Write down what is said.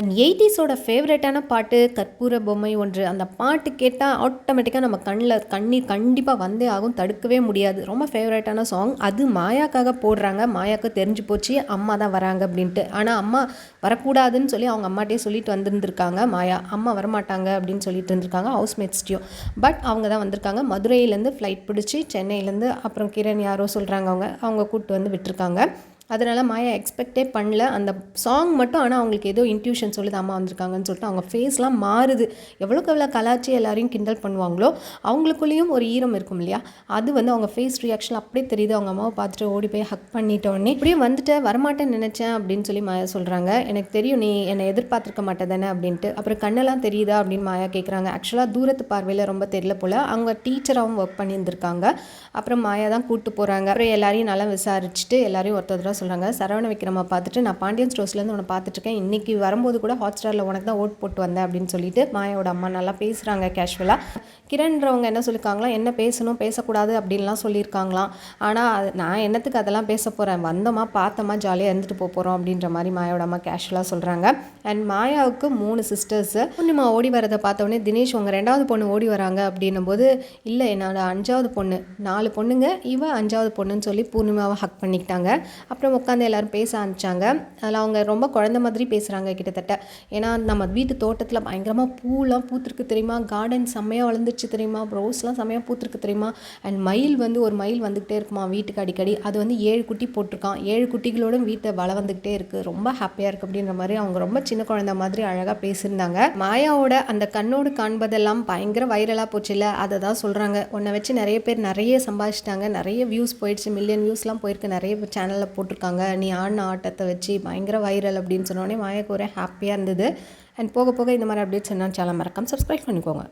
And எயிட்டிஸோட ஃபேவரட்டான பாட்டு கற்பூர பொம்மை ஒன்று. அந்த பாட்டு கேட்டால் ஆட்டோமேட்டிக்காக நம்ம கண்ணில் கண்ணீர் கண்டிப்பாக வந்தே ஆகும் தடுக்கவே முடியாது. ரொம்ப ஃபேவரட்டான சாங் அது மாயாக்காக போடுறாங்க. மாயாவுக்கு தெரிஞ்சு போச்சு அம்மா தான் வராங்க அப்படின்ட்டு. ஆனால் அம்மா வரக்கூடாதுன்னு சொல்லி அவங்க அம்மாட்டே சொல்லிட்டு வந்திருந்திருக்காங்க மாயா. அம்மா வரமாட்டாங்க அப்படின்னு சொல்லிட்டு இருந்திருக்காங்க ஹவுஸ்மேட்ஸ்டியும் பட் அவங்க தான் வந்திருக்காங்க. மதுரையிலேருந்து ஃப்ளைட் பிடிச்சி சென்னையிலேருந்து அப்புறம் கிரண் யாரோ சொல்கிறாங்க அவங்க. அவங்க கூப்பிட்டு வந்து விட்டுருக்காங்க. அதனால் மாயா எக்ஸ்பெக்டே பண்ணல. அந்த சாங் மட்டும் ஆனால் அவங்களுக்கு ஏதோ இன்ட்யூஷன் சொல்லுது அம்மா வந்திருக்காங்கன்னு சொல்லிட்டு அவங்க ஃபேஸ்லாம் மாறுது. எவ்வளோக்கு எவ்வளோ கலாச்சி எல்லாரையும் கிண்டல் பண்ணுவாங்களோ அவங்களுக்குள்ளேயும் ஒரு ஈரம் இருக்கும் இல்லையா? அது வந்து அவங்க ஃபேஸ் ரியாக்ஷன் அப்படியே தெரியுது. அவங்க அம்மாவை பார்த்துட்டு ஓடி போய் ஹக் பண்ணிட்டோடனே இப்படியே வந்துட்டு வரமாட்டேன்னு நினச்சேன் அப்படின்னு சொல்லி மாயா சொல்கிறாங்க எனக்கு தெரியும் நீ என்னை எதிர்பார்த்துருக்க மாட்டேதானே அப்படின்ட்டு. அப்புறம் கண்ணெல்லாம் தெரியுதா அப்படின்னு மாயா கேட்குறாங்க ஆக்சுவலாக தூரத்து பார்வையில் ரொம்ப தெரியல போல். அவங்க டீச்சராகவும் ஒர்க் பண்ணியிருந்திருக்காங்க. அப்புறம் மாயா தான் கூப்பிட்டு போகிறாங்க அப்புறம் எல்லாரையும் நல்லா விசாரிச்சுட்டு எல்லாரையும் ஒருத்தர் சொல்கிறாங்க சரவண விக்ரமா பார்த்துட்டு நான் பாண்டியன் ஸ்டோர்ஸ்லேருந்து உன்னை பார்த்துட்ருக்கேன் இன்றைக்கி வரும்போது கூட ஹாட் ஸ்டாரில் உனக்கு தான் ஓட் போட்டு வந்தேன் அப்படின்னு சொல்லிட்டு மாயோட அம்மா நல்லா பேசுகிறாங்க கேஷுவலாக கிரண்றவங்க என்ன சொல்லியிருக்காங்களா என்ன பேசணும்? பேசக்கூடாது அப்படின்லாம் சொல்லியிருக்காங்களாம் ஆனால் நான் என்னத்துக்கு அதெல்லாம் பேச போகிறேன் வந்தோமா பார்த்தோமா ஜாலியாக இருந்துட்டு போக போகிறோம் அப்படின்ற மாதிரி மாயோட அம்மா கேஷுவலாக சொல்கிறாங்க அண்ட் மாயாவுக்கு மூணு சிஸ்டர்ஸு பொண்ணுமா ஓடி வரதை பார்த்தோன்னே தினேஷ் உங்கள் ரெண்டாவது பொண்ணு ஓடி வராங்க அப்படின்னும் போது இல்லை என்னோட அஞ்சாவது பொண்ணு நாலு பொண்ணுங்க இவ அஞ்சாவது பொண்ணுன்னு சொல்லி பூர்ணிமாவை ஹக் பண்ணிக்கிட்டாங்க. அப்புறம் அப்புறம் உட்காந்து எல்லோரும் பேச ஆரம்பித்தாங்க அதில் அவங்க ரொம்ப குழந்த மாதிரி பேசுகிறாங்க கிட்டத்தட்ட. ஏன்னா நம்ம வீட்டு தோட்டத்தில் பயங்கரமாக பூலாம் பூத்துருக்கு தெரியுமா? கார்டன் செம்மையாக வளர்ந்துருச்சு தெரியுமா? ரோஸ்லாம் செம்மையாக பூத்துருக்கு தெரியுமா? அண்ட் மயில் வந்து ஒரு மயில் வந்துக்கிட்டே இருக்குமா வீட்டுக்கு அடிக்கடி? அது வந்து ஏழு குட்டி போட்டிருக்கான். ஏழு குட்டிகளோட வீட்டை வள வந்துக்கிட்டே இருக்குது ரொம்ப ஹாப்பியாக இருக்குது அப்படின்ற மாதிரி அவங்க ரொம்ப சின்ன குழந்த மாதிரி அழகாக பேசியிருந்தாங்க. மாயாவோட அந்த கண்ணோடு காண்பதெல்லாம் பயங்கர வைரலாக போச்சு இல்லை அதை தான் சொல்கிறாங்க உன்னை வச்சு நிறைய பேர் நிறைய சம்பாதிச்சிட்டாங்க. நிறைய வியூஸ் போயிடுச்சு. மில்லியன் வியூஸ்லாம் போயிருக்கு. நிறைய சேனலில் போட்டு போட்டிருக்காங்க நீ ஆடின ஆட்டத்தை வச்சு பயங்கர வைரல் அப்படின்னு சொன்னோடனே மாயக்கு ஒரே ஹாப்பியாக இருந்தது. அண்ட் போக போக இந்த மாதிரி அப்டேட்ஸ் என்ன சேனல் மறக்காமல் சப்ஸ்கிரைப் பண்ணிக்கோங்க.